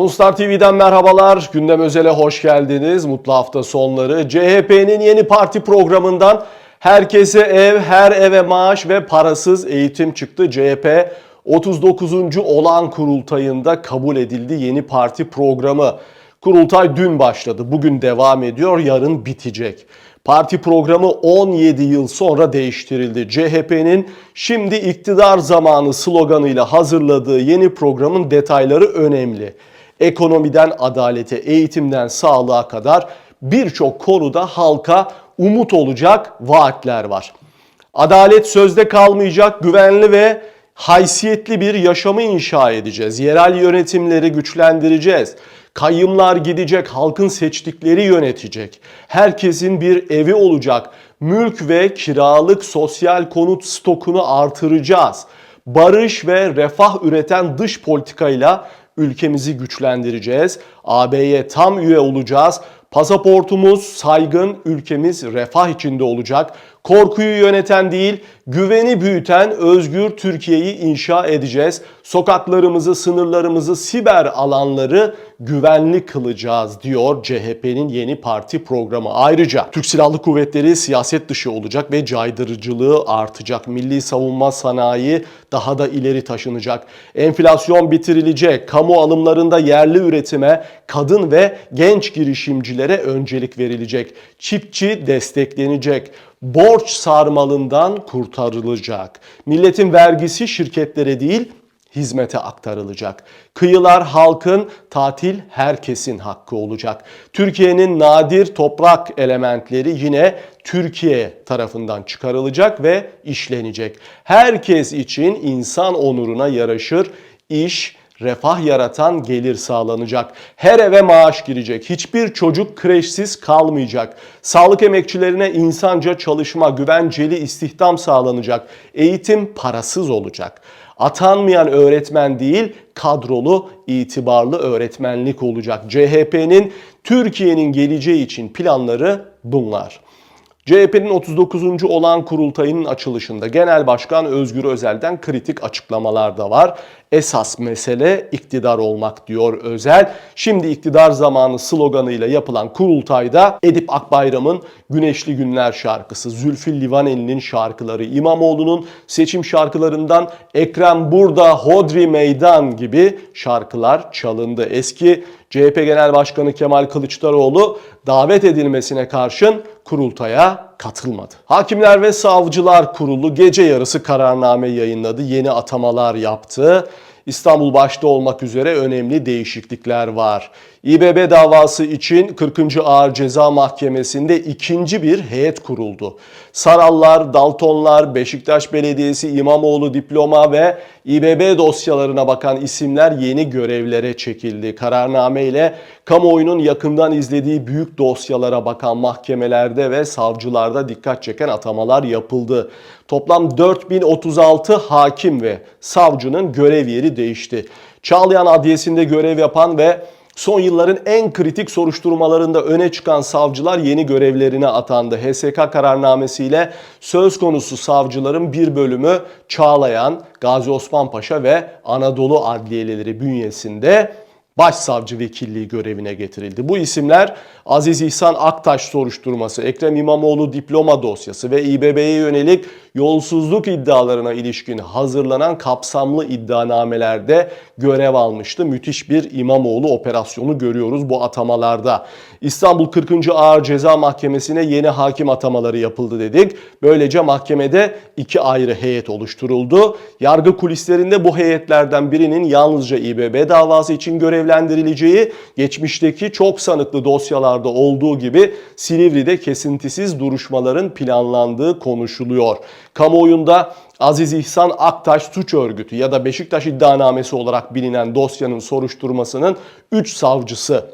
Funstar TV'den merhabalar. Gündem Özel'e hoş geldiniz. Mutlu hafta sonları. CHP'nin yeni parti programından herkese ev, her eve maaş ve parasız eğitim çıktı. CHP 39. olan kurultayında kabul edildi yeni parti programı. Kurultay dün başladı. Bugün devam ediyor, yarın bitecek. Parti programı 17 yıl sonra değiştirildi. CHP'nin şimdi iktidar zamanı sloganıyla hazırladığı yeni programın detayları önemli. Ekonomiden adalete, eğitimden sağlığa kadar birçok konuda halka umut olacak vaatler var. Adalet sözde kalmayacak, güvenli ve haysiyetli bir yaşamı inşa edeceğiz. Yerel yönetimleri güçlendireceğiz. Kayyımlar gidecek, halkın seçtikleri yönetecek. Herkesin bir evi olacak. Mülk ve kiralık sosyal konut stokunu artıracağız. Barış ve refah üreten dış politikayla ülkemizi güçlendireceğiz. AB'ye tam üye olacağız. Pasaportumuz saygın, ülkemiz refah içinde olacak. Korkuyu yöneten değil, güveni büyüten özgür Türkiye'yi inşa edeceğiz. Sokaklarımızı, sınırlarımızı, siber alanları güvenli kılacağız diyor CHP'nin yeni parti programı. Ayrıca Türk Silahlı Kuvvetleri siyaset dışı olacak ve caydırıcılığı artacak. Milli savunma sanayi daha da ileri taşınacak. Enflasyon bitirilecek. Kamu alımlarında yerli üretime, kadın ve genç girişimcilere öncelik verilecek. Çiftçi desteklenecek borç sarmalından kurtarılacak. Milletin vergisi şirketlere değil hizmete aktarılacak. Kıyılar halkın, tatil herkesin hakkı olacak. Türkiye'nin nadir toprak elementleri yine Türkiye tarafından çıkarılacak ve işlenecek. Herkes için insan onuruna yaraşır iş, refah yaratan gelir sağlanacak. Her eve maaş girecek. Hiçbir çocuk kreşsiz kalmayacak. Sağlık emekçilerine insanca çalışma, güvenceli istihdam sağlanacak. Eğitim parasız olacak. Atanmayan öğretmen değil, kadrolu, itibarlı öğretmenlik olacak. CHP'nin Türkiye'nin geleceği için planları bunlar. CHP'nin 39. olan kurultayının açılışında Genel Başkan Özgür Özel'den kritik açıklamalar da var. Esas mesele iktidar olmak diyor Özel. Şimdi iktidar zamanı sloganıyla yapılan kurultayda Edip Akbayram'ın Güneşli Günler şarkısı, Zülfü Livaneli'nin şarkıları, İmamoğlu'nun seçim şarkılarından Ekrem Burada, Hodri Meydan gibi şarkılar çalındı. Eski CHP Genel Başkanı Kemal Kılıçdaroğlu davet edilmesine karşın kurultaya katılmadı. Hakimler ve Savcılar Kurulu gece yarısı kararname yayınladı. Yeni atamalar yaptı. İstanbul başta olmak üzere önemli değişiklikler var. İBB davası için 40. Ağır Ceza Mahkemesi'nde ikinci bir heyet kuruldu. Sarallar, Daltonlar, Beşiktaş Belediyesi, İmamoğlu diploma ve İBB dosyalarına bakan isimler yeni görevlere çekildi. Kararname ile kamuoyunun yakından izlediği büyük dosyalara bakan mahkemelerde ve savcılarda dikkat çeken atamalar yapıldı. Toplam 4036 hakim ve savcının görev yeri değişti. Çağlayan Adliyesi'nde görev yapan ve Son yılların en kritik soruşturmalarında öne çıkan savcılar yeni görevlerine atandı. HSK kararnamesiyle söz konusu savcıların bir bölümü Çağlayan, Gazi Osman Paşa ve Anadolu Adliyeleri bünyesinde başsavcı vekilliği görevine getirildi. Bu isimler Aziz İhsan Aktaş soruşturması, Ekrem İmamoğlu diploma dosyası ve İBB'ye yönelik yolsuzluk iddialarına ilişkin hazırlanan kapsamlı iddianamelerde görev almıştı. Müthiş bir İmamoğlu operasyonu görüyoruz bu atamalarda. İstanbul 40. Ağır Ceza Mahkemesi'ne yeni hakim atamaları yapıldı dedik. Böylece mahkemede iki ayrı heyet oluşturuldu. Yargı kulislerinde bu heyetlerden birinin yalnızca İBB davası için görevlendirileceği, geçmişteki çok sanıklı dosyalarda olduğu gibi Silivri'de kesintisiz duruşmaların planlandığı konuşuluyor. Kamuoyunda Aziz İhsan Aktaş suç örgütü ya da Beşiktaş iddianamesi olarak bilinen dosyanın soruşturmasının 3 savcısı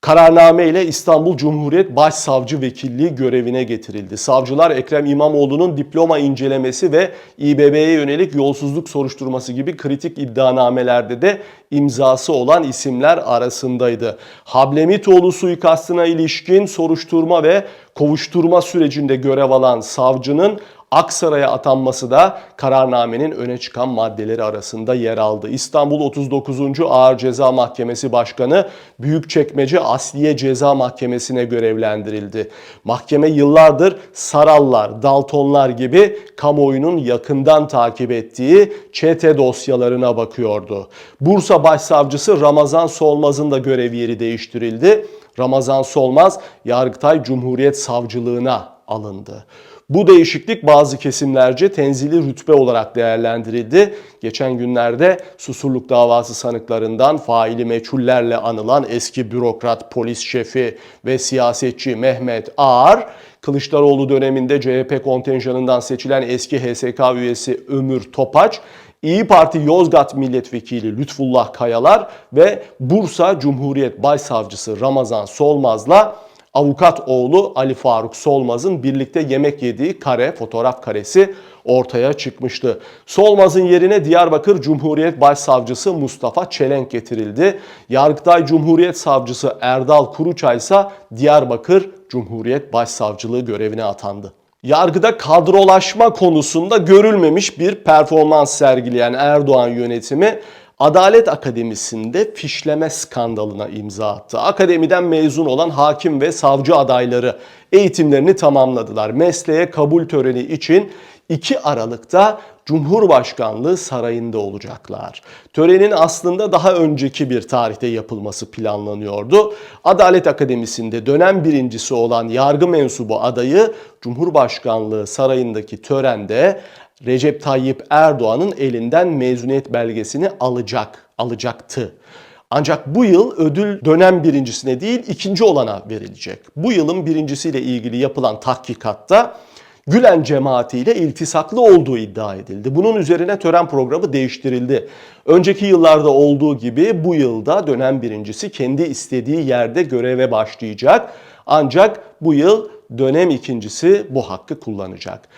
Kararname ile İstanbul Cumhuriyet Başsavcı Vekilliği görevine getirildi. Savcılar Ekrem İmamoğlu'nun diploma incelemesi ve İBB'ye yönelik yolsuzluk soruşturması gibi kritik iddianamelerde de imzası olan isimler arasındaydı. Hablemitoğlu suikastına ilişkin soruşturma ve kovuşturma sürecinde görev alan savcının Aksaray'a atanması da kararnamenin öne çıkan maddeleri arasında yer aldı. İstanbul 39. Ağır Ceza Mahkemesi Başkanı Büyükçekmece Asliye Ceza Mahkemesi'ne görevlendirildi. Mahkeme yıllardır Sarallar, Daltonlar gibi kamuoyunun yakından takip ettiği çete dosyalarına bakıyordu. Bursa Başsavcısı Ramazan Solmaz'ın da görev yeri değiştirildi. Ramazan Solmaz Yargıtay Cumhuriyet Savcılığına alındı. Bu değişiklik bazı kesimlerce tenzili rütbe olarak değerlendirildi. Geçen günlerde Susurluk davası sanıklarından faili meçhullerle anılan eski bürokrat, polis şefi ve siyasetçi Mehmet Ağar, Kılıçdaroğlu döneminde CHP kontenjanından seçilen eski HSK üyesi Ömür Topaç, İyi Parti Yozgat Milletvekili Lütfullah Kayalar ve Bursa Cumhuriyet Başsavcısı Ramazan Solmaz'la avukat oğlu Ali Faruk Solmaz'ın birlikte yemek yediği kare, fotoğraf karesi ortaya çıkmıştı. Solmaz'ın yerine Diyarbakır Cumhuriyet Başsavcısı Mustafa Çelenk getirildi. Yargıtay Cumhuriyet Savcısı Erdal Kuruçay ise Diyarbakır Cumhuriyet Başsavcılığı görevine atandı. Yargıda kadrolaşma konusunda görülmemiş bir performans sergileyen Erdoğan yönetimi Adalet Akademisi'nde fişleme skandalına imza attı. Akademiden mezun olan hakim ve savcı adayları eğitimlerini tamamladılar. Mesleğe kabul töreni için 2 Aralık'ta Cumhurbaşkanlığı sarayında olacaklar. Törenin aslında daha önceki bir tarihte yapılması planlanıyordu. Adalet Akademisi'nde dönem birincisi olan yargı mensubu adayı Cumhurbaşkanlığı sarayındaki törende Recep Tayyip Erdoğan'ın elinden mezuniyet belgesini alacak, alacaktı. Ancak bu yıl ödül dönem birincisine değil ikinci olana verilecek. Bu yılın birincisiyle ilgili yapılan tahkikatta Gülen cemaatiyle iltisaklı olduğu iddia edildi. Bunun üzerine tören programı değiştirildi. Önceki yıllarda olduğu gibi bu yılda dönem birincisi kendi istediği yerde göreve başlayacak. Ancak bu yıl dönem ikincisi bu hakkı kullanacak.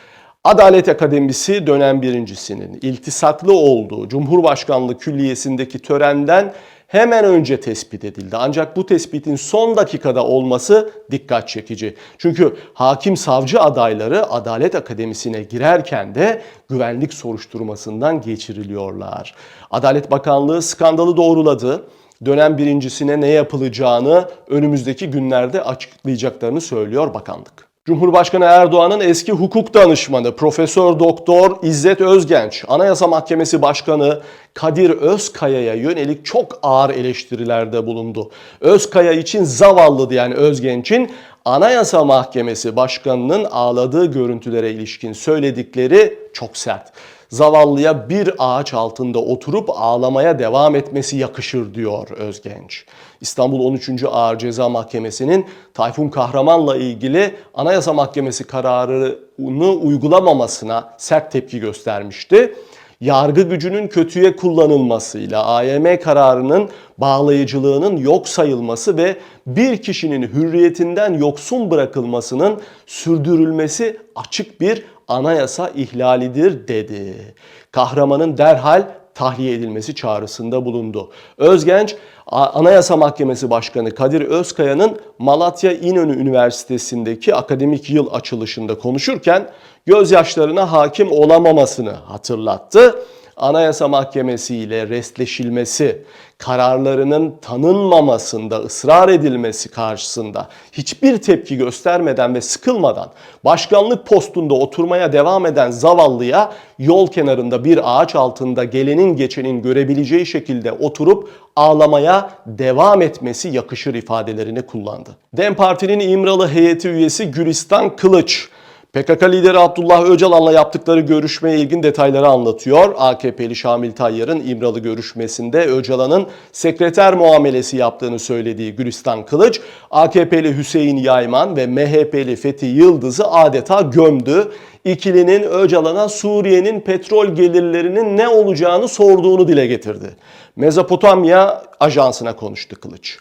Adalet Akademisi dönem birincisinin iltisaklı olduğu Cumhurbaşkanlığı Külliyesi'ndeki törenden hemen önce tespit edildi. Ancak bu tespitin son dakikada olması dikkat çekici. Çünkü hakim savcı adayları Adalet Akademisi'ne girerken de güvenlik soruşturmasından geçiriliyorlar. Adalet Bakanlığı skandalı doğruladı dönem birincisine ne yapılacağını önümüzdeki günlerde açıklayacaklarını söylüyor bakanlık. Cumhurbaşkanı Erdoğan'ın eski hukuk danışmanı Profesör Doktor İzzet Özgenç, Anayasa Mahkemesi Başkanı Kadir Özkaya'ya yönelik çok ağır eleştirilerde bulundu. Özkaya için zavallı diyen Özgenç'in Anayasa Mahkemesi Başkanı'nın ağladığı görüntülere ilişkin söyledikleri çok sert zavallıya bir ağaç altında oturup ağlamaya devam etmesi yakışır diyor Özgenç. İstanbul 13. Ağır Ceza Mahkemesi'nin Tayfun Kahraman'la ilgili Anayasa Mahkemesi kararını uygulamamasına sert tepki göstermişti yargı gücünün kötüye kullanılmasıyla AYM kararının bağlayıcılığının yok sayılması ve bir kişinin hürriyetinden yoksun bırakılmasının sürdürülmesi açık bir anayasa ihlalidir dedi. Kahramanın derhal tahliye edilmesi çağrısında bulundu. Özgenç, Anayasa Mahkemesi Başkanı Kadir Özkaya'nın Malatya İnönü Üniversitesi'ndeki akademik yıl açılışında konuşurken gözyaşlarına hakim olamamasını hatırlattı. Anayasa Mahkemesi ile restleşilmesi, kararlarının tanınmamasında ısrar edilmesi karşısında hiçbir tepki göstermeden ve sıkılmadan başkanlık postunda oturmaya devam eden zavallıya yol kenarında bir ağaç altında gelenin geçenin görebileceği şekilde oturup ağlamaya devam etmesi yakışır ifadelerini kullandı. DEM Parti'nin İmralı heyeti üyesi Gülistan Kılıç PKK lideri Abdullah Öcalan'la yaptıkları görüşmeye ilgin detayları anlatıyor. AKP'li Şamil Tayyar'ın İmralı görüşmesinde Öcalan'ın sekreter muamelesi yaptığını söylediği Gülistan Kılıç, AKP'li Hüseyin Yayman ve MHP'li Fethi Yıldız'ı adeta gömdü. İkilinin Öcalan'a Suriye'nin petrol gelirlerinin ne olacağını sorduğunu dile getirdi. Mezopotamya ajansına konuştu Kılıç.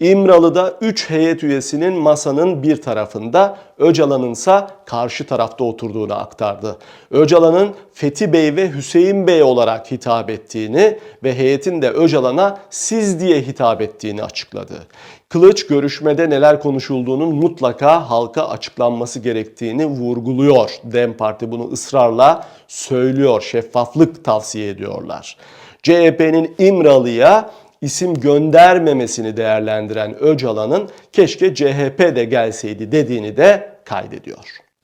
İmralı'da 3 heyet üyesinin masanın bir tarafında, Öcalan'ın ise karşı tarafta oturduğunu aktardı. Öcalan'ın Fethi Bey ve Hüseyin Bey olarak hitap ettiğini ve heyetin de Öcalan'a siz diye hitap ettiğini açıkladı. Kılıç görüşmede neler konuşulduğunun mutlaka halka açıklanması gerektiğini vurguluyor. Dem Parti bunu ısrarla söylüyor, şeffaflık tavsiye ediyorlar. CHP'nin İmralı'ya isim göndermemesini değerlendiren Öcalan'ın keşke CHP de gelseydi dediğini de kaydediyor.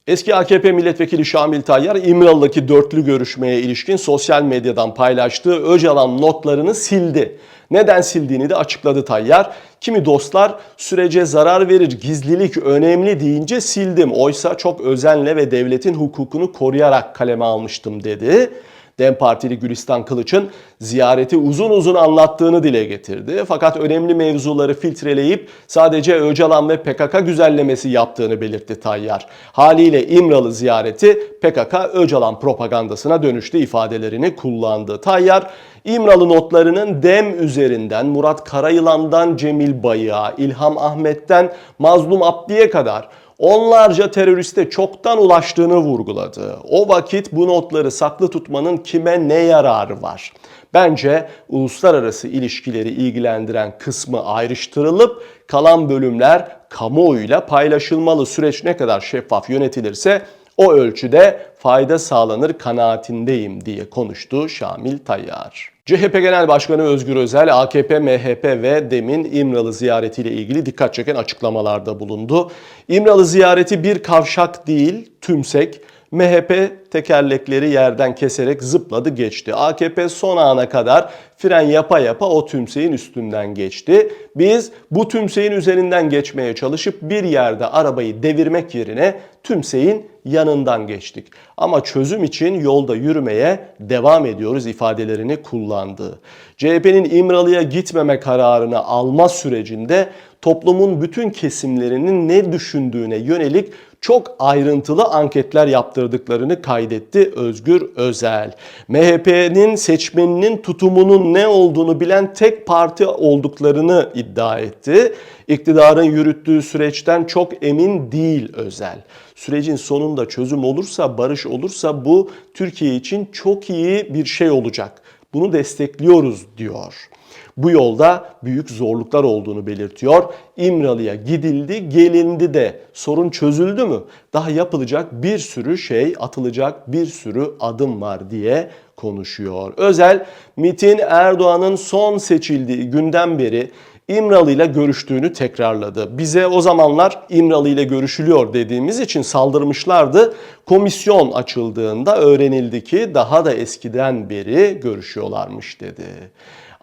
Eski AKP milletvekili Şamil Tayyar İmralı'daki dörtlü görüşmeye ilişkin sosyal medyadan paylaştığı Öcalan notlarını sildi. Neden sildiğini de açıkladı Tayyar. Kimi dostlar sürece zarar verir, gizlilik önemli deyince sildim. Oysa çok özenle ve devletin hukukunu koruyarak kaleme almıştım dedi. Dem Partili Gülistan Kılıç'ın ziyareti uzun uzun anlattığını dile getirdi. Fakat önemli mevzuları filtreleyip sadece Öcalan ve PKK güzellemesi yaptığını belirtti Tayyar. Haliyle İmralı ziyareti PKK Öcalan propagandasına dönüştü ifadelerini kullandı. Tayyar İmralı notlarının Dem üzerinden Murat Karayılan'dan Cemil Bayık'a, İlham Ahmet'ten Mazlum Abdi'ye kadar onlarca teröriste çoktan ulaştığını vurguladı. O vakit bu notları saklı tutmanın kime ne yararı var? Bence uluslararası ilişkileri ilgilendiren kısmı ayrıştırılıp kalan bölümler kamuoyuyla paylaşılmalı. Süreç ne kadar şeffaf yönetilirse o ölçüde fayda sağlanır kanaatindeyim diye konuştu Şamil Tayyar. CHP Genel Başkanı Özgür Özel, AKP, MHP ve DEM'in İmralı ziyaretiyle ilgili dikkat çeken açıklamalarda bulundu. İmralı ziyareti bir kavşak değil, tümsek. MHP tekerlekleri yerden keserek zıpladı geçti. AKP son ana kadar fren yapa yapa o tümseyin üstünden geçti. Biz bu tümseyin üzerinden geçmeye çalışıp bir yerde arabayı devirmek yerine tümseyin yanından geçtik. Ama çözüm için yolda yürümeye devam ediyoruz ifadelerini kullandı. CHP'nin İmralı'ya gitmeme kararını alma sürecinde toplumun bütün kesimlerinin ne düşündüğüne yönelik çok ayrıntılı anketler yaptırdıklarını kaydetti Özgür Özel. MHP'nin seçmeninin tutumunun ne olduğunu bilen tek parti olduklarını iddia etti. İktidarın yürüttüğü süreçten çok emin değil Özel. Sürecin sonunda çözüm olursa, barış olursa bu Türkiye için çok iyi bir şey olacak. Bunu destekliyoruz diyor. Bu yolda büyük zorluklar olduğunu belirtiyor. İmralı'ya gidildi, gelindi de sorun çözüldü mü? Daha yapılacak bir sürü şey, atılacak bir sürü adım var diye konuşuyor. Özel, MIT'in Erdoğan'ın son seçildiği günden beri İmralı ile görüştüğünü tekrarladı. Bize o zamanlar İmralı ile görüşülüyor dediğimiz için saldırmışlardı. Komisyon açıldığında öğrenildi ki daha da eskiden beri görüşüyorlarmış dedi.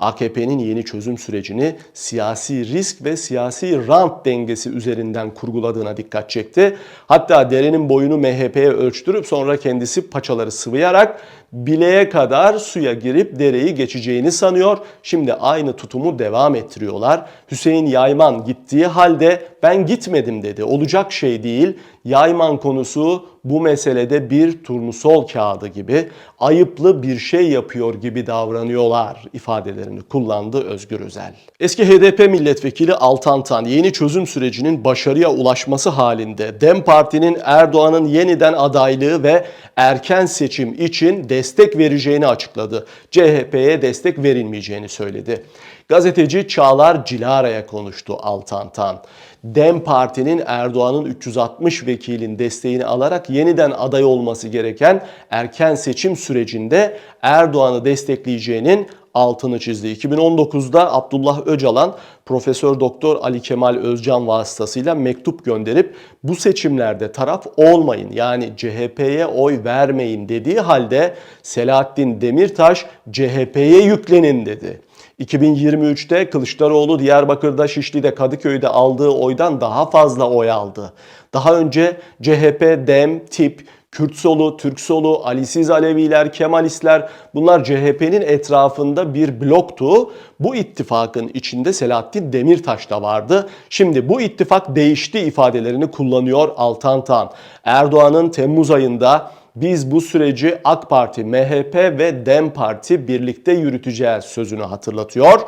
AKP'nin yeni çözüm sürecini siyasi risk ve siyasi rant dengesi üzerinden kurguladığına dikkat çekti. Hatta derenin boyunu MHP'ye ölçtürüp sonra kendisi paçaları sıvayarak bileğe kadar suya girip dereyi geçeceğini sanıyor. Şimdi aynı tutumu devam ettiriyorlar. Hüseyin Yayman gittiği halde ben gitmedim dedi. Olacak şey değil. Yayman konusu bu meselede bir turnusol kağıdı gibi ayıplı bir şey yapıyor gibi davranıyorlar ifadelerini kullandı Özgür Özel. Eski HDP milletvekili Altan Tan yeni çözüm sürecinin başarıya ulaşması halinde Dem Parti'nin Erdoğan'ın yeniden adaylığı ve erken seçim için destek vereceğini açıkladı. CHP'ye destek verilmeyeceğini söyledi. Gazeteci Çağlar Cilara'ya konuştu Altan Tan. Dem Parti'nin Erdoğan'ın 360 vekilin desteğini alarak yeniden aday olması gereken erken seçim sürecinde Erdoğan'ı destekleyeceğinin altını çizdi. 2019'da Abdullah Öcalan Profesör Doktor Ali Kemal Özcan vasıtasıyla mektup gönderip bu seçimlerde taraf olmayın yani CHP'ye oy vermeyin dediği halde Selahattin Demirtaş CHP'ye yüklenin dedi. 2023'te Kılıçdaroğlu Diyarbakır'da, Şişli'de, Kadıköy'de aldığı oydan daha fazla oy aldı. Daha önce CHP, DEM, TİP, Kürt solu, Türk solu, Alisiz Aleviler, Kemalistler bunlar CHP'nin etrafında bir bloktu. Bu ittifakın içinde Selahattin Demirtaş da vardı. Şimdi bu ittifak değişti ifadelerini kullanıyor Altan Tan. Erdoğan'ın Temmuz ayında biz bu süreci AK Parti, MHP ve DEM Parti birlikte yürüteceğiz sözünü hatırlatıyor.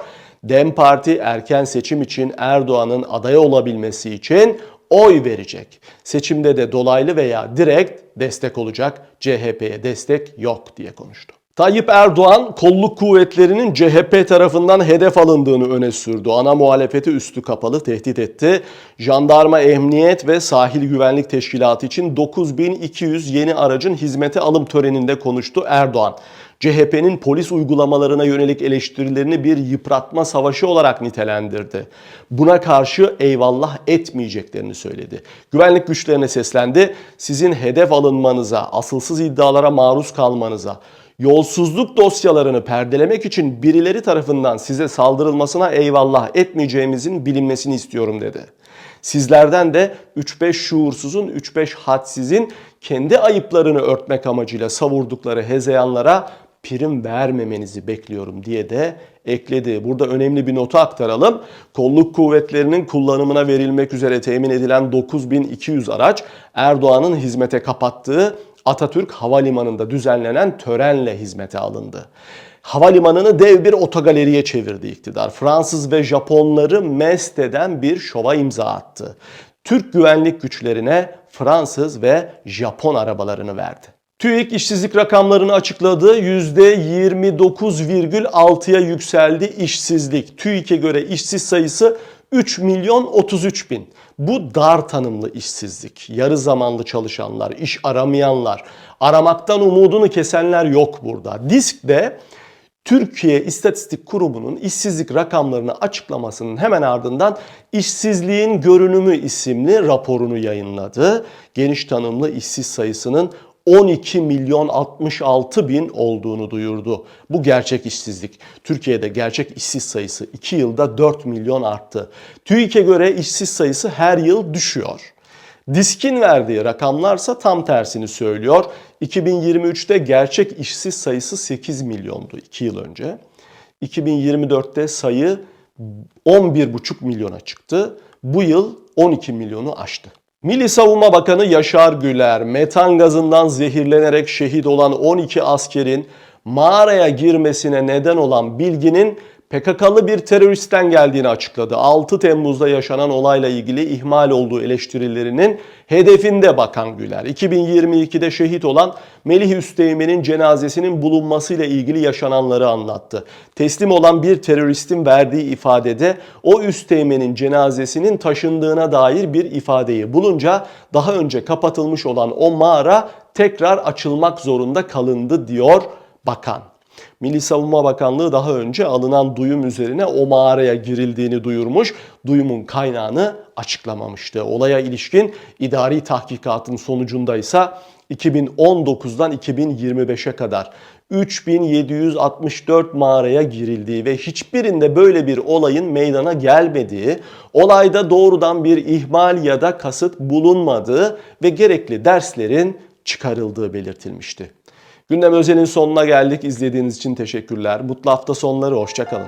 Dem Parti erken seçim için Erdoğan'ın aday olabilmesi için oy verecek. Seçimde de dolaylı veya direkt destek olacak. CHP'ye destek yok diye konuştu. Tayyip Erdoğan kolluk kuvvetlerinin CHP tarafından hedef alındığını öne sürdü. Ana muhalefeti üstü kapalı tehdit etti. Jandarma Emniyet ve Sahil Güvenlik Teşkilatı için 9200 yeni aracın hizmete alım töreninde konuştu Erdoğan. CHP'nin polis uygulamalarına yönelik eleştirilerini bir yıpratma savaşı olarak nitelendirdi. Buna karşı eyvallah etmeyeceklerini söyledi. Güvenlik güçlerine seslendi. Sizin hedef alınmanıza, asılsız iddialara maruz kalmanıza, yolsuzluk dosyalarını perdelemek için birileri tarafından size saldırılmasına eyvallah etmeyeceğimizin bilinmesini istiyorum dedi. Sizlerden de 3-5 şuursuzun, 3-5 hadsizin kendi ayıplarını örtmek amacıyla savurdukları hezeyanlara prim vermemenizi bekliyorum diye de ekledi. Burada önemli bir notu aktaralım. Kolluk kuvvetlerinin kullanımına verilmek üzere temin edilen 9200 araç Erdoğan'ın hizmete kapattığı Atatürk Havalimanı'nda düzenlenen törenle hizmete alındı. Havalimanını dev bir otogaleriye çevirdi iktidar. Fransız ve Japonları mest eden bir şova imza attı. Türk güvenlik güçlerine Fransız ve Japon arabalarını verdi. TÜİK işsizlik rakamlarını açıkladı. %29,6'ya yükseldi işsizlik. TÜİK'e göre işsiz sayısı 3 milyon 33 bin. Bu dar tanımlı işsizlik. Yarı zamanlı çalışanlar, iş aramayanlar, aramaktan umudunu kesenler yok burada. Disk'te Türkiye İstatistik Kurumu'nun işsizlik rakamlarını açıklamasının hemen ardından İşsizliğin Görünümü isimli raporunu yayınladı. Geniş tanımlı işsiz sayısının 12 milyon 66 bin olduğunu duyurdu. Bu gerçek işsizlik. Türkiye'de gerçek işsiz sayısı 2 yılda 4 milyon arttı. TÜİK'e göre işsiz sayısı her yıl düşüyor. Diskin verdiği rakamlarsa tam tersini söylüyor. 2023'te gerçek işsiz sayısı 8 milyondu 2 yıl önce. 2024'te sayı 11,5 milyona çıktı. Bu yıl 12 milyonu aştı. Milli Savunma Bakanı Yaşar Güler, metan gazından zehirlenerek şehit olan 12 askerin mağaraya girmesine neden olan bilginin PKK'lı bir teröristten geldiğini açıkladı. 6 Temmuz'da yaşanan olayla ilgili ihmal olduğu eleştirilerinin hedefinde Bakan Güler. 2022'de şehit olan Melih Üsteğmen'in cenazesinin bulunmasıyla ilgili yaşananları anlattı. Teslim olan bir teröristin verdiği ifadede o Üsteğmen'in cenazesinin taşındığına dair bir ifadeyi bulunca daha önce kapatılmış olan o mağara tekrar açılmak zorunda kalındı diyor bakan. Milli Savunma Bakanlığı daha önce alınan duyum üzerine o mağaraya girildiğini duyurmuş, duyumun kaynağını açıklamamıştı. Olaya ilişkin idari tahkikatın sonucunda ise 2019'dan 2025'e kadar 3764 mağaraya girildiği ve hiçbirinde böyle bir olayın meydana gelmediği, olayda doğrudan bir ihmal ya da kasıt bulunmadığı ve gerekli derslerin çıkarıldığı belirtilmişti. Gündem özelin sonuna geldik. İzlediğiniz için teşekkürler. Mutlu hafta sonları. Hoşçakalın.